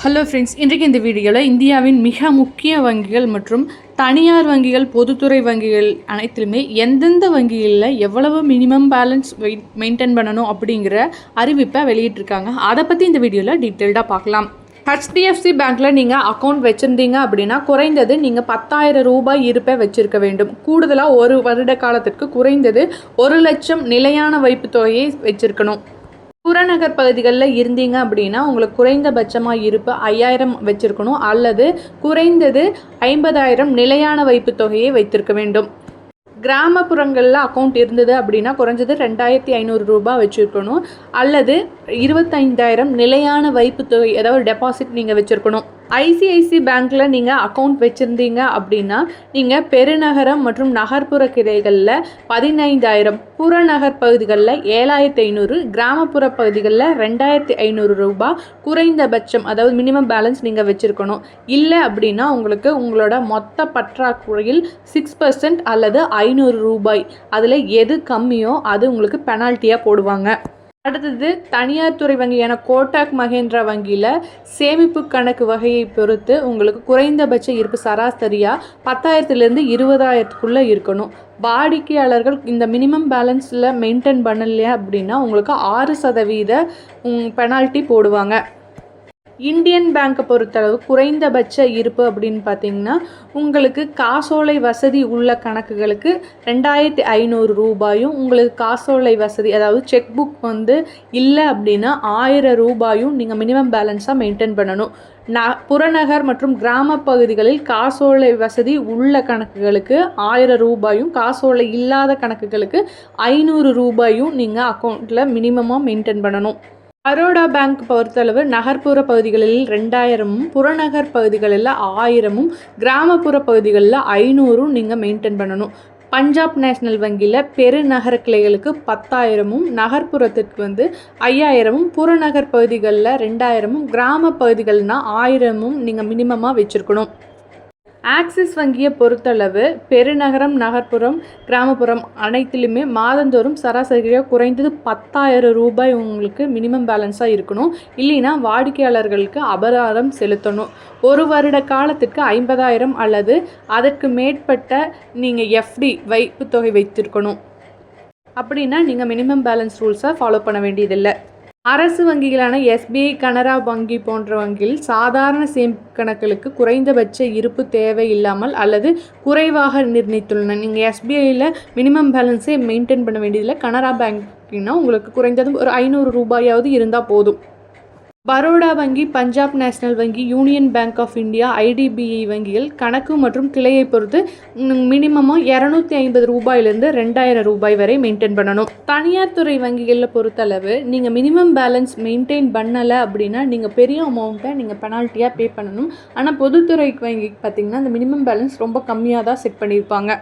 Hello friends இன்றைக்கு இந்த வீடியோவில் இந்தியாவின் மிக முக்கிய வங்கிகள் மற்றும் தனியார் வங்கிகள் பொதுத்துறை வங்கிகள் அனைத்திலுமே எந்தெந்த வங்கிகளில் எவ்வளவு மினிமம் பேலன்ஸ் மெயின்டைன் பண்ணணும் அப்படிங்கிற அறிவிப்பை வெளியிட்டிருக்காங்க. அதை பற்றி இந்த வீடியோவில் டீட்டெயில்டாக பார்க்கலாம். ஹெச்டிஎஃப்சி பேங்க்கில் நீங்கள் அக்கௌண்ட் வச்சுருந்தீங்க அப்படின்னா குறைந்தது நீங்கள் பத்தாயிரம் ரூபாய் இருப்பை வச்சுருக்க வேண்டும். கூடுதலாக ஒரு வருட காலத்திற்கு குறைந்தது ஒரு லட்சம் நிலையான வைப்பு தொகையை வச்சுருக்கணும். புறநகர் பகுதிகளில் இருந்தீங்க அப்படின்னா உங்களுக்கு குறைந்தபட்சமாக இருப்பு ஐயாயிரம் வச்சுருக்கணும் அல்லது குறைந்தது ஐம்பதாயிரம் நிலையான வைப்பு தொகையை வைத்திருக்க வேண்டும். கிராமப்புறங்களில் அக்கௌண்ட் இருந்தது அப்படின்னா குறைஞ்சது ரெண்டாயிரத்தி ஐநூறு ரூபாய் வச்சுருக்கணும். அல்லது இருபத்தைந்தாயிரம் நிலையான வைப்பு தொகை ஏதாவது டெபாசிட் நீங்கள் வச்சுருக்கணும். ஐசிஐசி பேங்க்கில் நீங்கள் அக்கௌண்ட் வச்சுருந்தீங்க அப்படின்னா நீங்கள் பெருநகரம் மற்றும் நகர்ப்புற கிளைகளில் பதினைந்தாயிரம் புறநகர் பகுதிகளில் ஏழாயிரத்தி ஐநூறு கிராமப்புற பகுதிகளில் ரெண்டாயிரத்தி ஐநூறு ரூபாய் குறைந்தபட்சம் அதாவது மினிமம் பேலன்ஸ் நீங்கள் வச்சுருக்கணும். இல்லை அப்படின்னா உங்களுக்கு உங்களோட மொத்த பற்றாக்குறையில் சிக்ஸ் பர்சன்ட் அல்லது ஐநூறு ரூபாய். அதில் எது கம்மியோ அது உங்களுக்கு பெனால்ட்டியாக போடுவாங்க. அடுத்தது தனியார் துறை வங்கியான கோட்டாக் மகேந்திரா வங்கியில் சேமிப்பு கணக்கு வகையை பொறுத்து உங்களுக்கு குறைந்தபட்ச இருப்பு சராசரியாக பத்தாயிரத்துலேருந்து இருபதாயிரத்துக்குள்ளே இருக்கணும். வாடிக்கையாளர்கள் இந்த மினிமம் பேலன்ஸில் மெயின்டைன் பண்ணலையா அப்படின்னா உங்களுக்கு ஆறு சதவீத பெனால்ட்டி போடுவாங்க. இந்தியன் பேங்க்கை பொறுத்தளவு குறைந்தபட்ச இருப்பு அப்படின்னு பார்த்தீங்கன்னா உங்களுக்கு காசோலை வசதி உள்ள கணக்குகளுக்கு ரெண்டாயிரத்தி ஐநூறு ரூபாயும் உங்களுக்கு காசோலை வசதி அதாவது செக் புக் வந்து இல்லை அப்படின்னா ஆயிரம் ரூபாயும் நீங்கள் மினிமம் பேலன்ஸாக மெயின்டைன் பண்ணணும். ந புறநகர் மற்றும் கிராம பகுதிகளில் காசோலை வசதி உள்ள கணக்குகளுக்கு ஆயிரம் ரூபாயும் காசோலை இல்லாத கணக்குகளுக்கு ஐநூறு ரூபாயும் நீங்கள் அக்கௌண்ட்டில் மினிமமாக மெயின்டைன் பண்ணணும். பரோடா பேங்க் பொறுத்தளவு நகர்ப்புற பகுதிகளில் ரெண்டாயிரமும் புறநகர் பகுதிகளில் ஆயிரமும் கிராமப்புற பகுதிகளில் ஐநூறும் நீங்கள் மெயின்டைன் பண்ணணும். பஞ்சாப் நேஷ்னல் வங்கியில் பெருநகர கிளைகளுக்கு பத்தாயிரமும் நகர்ப்புறத்திற்கு வந்து ஐயாயிரமும் புறநகர் பகுதிகளில் ரெண்டாயிரமும் கிராம பகுதிகள்னால் ஆயிரமும் நீங்கள் மினிமமாக வச்சுருக்கணும். ஆக்சிஸ் வங்கியை பொறுத்தளவு பெருநகரம் நகர்ப்புறம் கிராமப்புறம் அனைத்திலுமே மாதந்தோறும் சராசரியாக குறைந்தது பத்தாயிரம் ரூபாய் உங்களுக்கு மினிமம் பேலன்ஸாக இருக்கணும். இல்லைன்னா வாடிக்கையாளர்களுக்கு அபராதம் செலுத்தணும். ஒரு வருட காலத்துக்கு ஐம்பதாயிரம் அல்லது அதற்கு மேற்பட்ட நீங்கள் எஃப்டி வைப்பு தொகை வைத்திருக்கணும். அப்படின்னா நீங்கள் மினிமம் பேலன்ஸ் ரூல்ஸை ஃபாலோ பண்ண வேண்டியதில்லை. அரசு வங்கிகளான எஸ்பிஐ கனரா வங்கி போன்ற வங்கியில் சாதாரண சேமிப்பு கணக்குகளுக்கு குறைந்தபட்ச இருப்பு தேவை இல்லாமல் அல்லது குறைவாக நிர்ணயித்துள்ளன. நீங்கள் எஸ்பிஐயில் மினிமம் பேலன்ஸே மெயின்டைன் பண்ண வேண்டியதில்லை. கனரா பேங்க்னா உங்களுக்கு குறைந்தது ஒரு ஐநூறு ரூபாயாவது இருந்தால் போதும். பரோடா வங்கி பஞ்சாப் நேஷனல் வங்கி union bank of India IDBI வங்கிகள் கணக்கு மற்றும் கிளையை பொறுத்து மினிமமாக இரநூத்தி ஐம்பது ரூபாயிலிருந்து ரெண்டாயிரம் ரூபாய் வரை மெயின்டைன் பண்ணணும். தனியார் துறை வங்கிகளில் பொறுத்தளவு நீங்கள் மினிமம் பேலன்ஸ் மெயின்டைன் பண்ணலை அப்படின்னா நீங்கள் பெரிய அமௌண்ட்டை நீங்கள் பெனால்ட்டியாக பே பண்ணணும். ஆனால் பொதுத்துறை வங்கி பார்த்திங்கன்னா அந்த மினிமம் பேலன்ஸ் ரொம்ப கம்மியாக தான் செட் பண்ணியிருப்பாங்க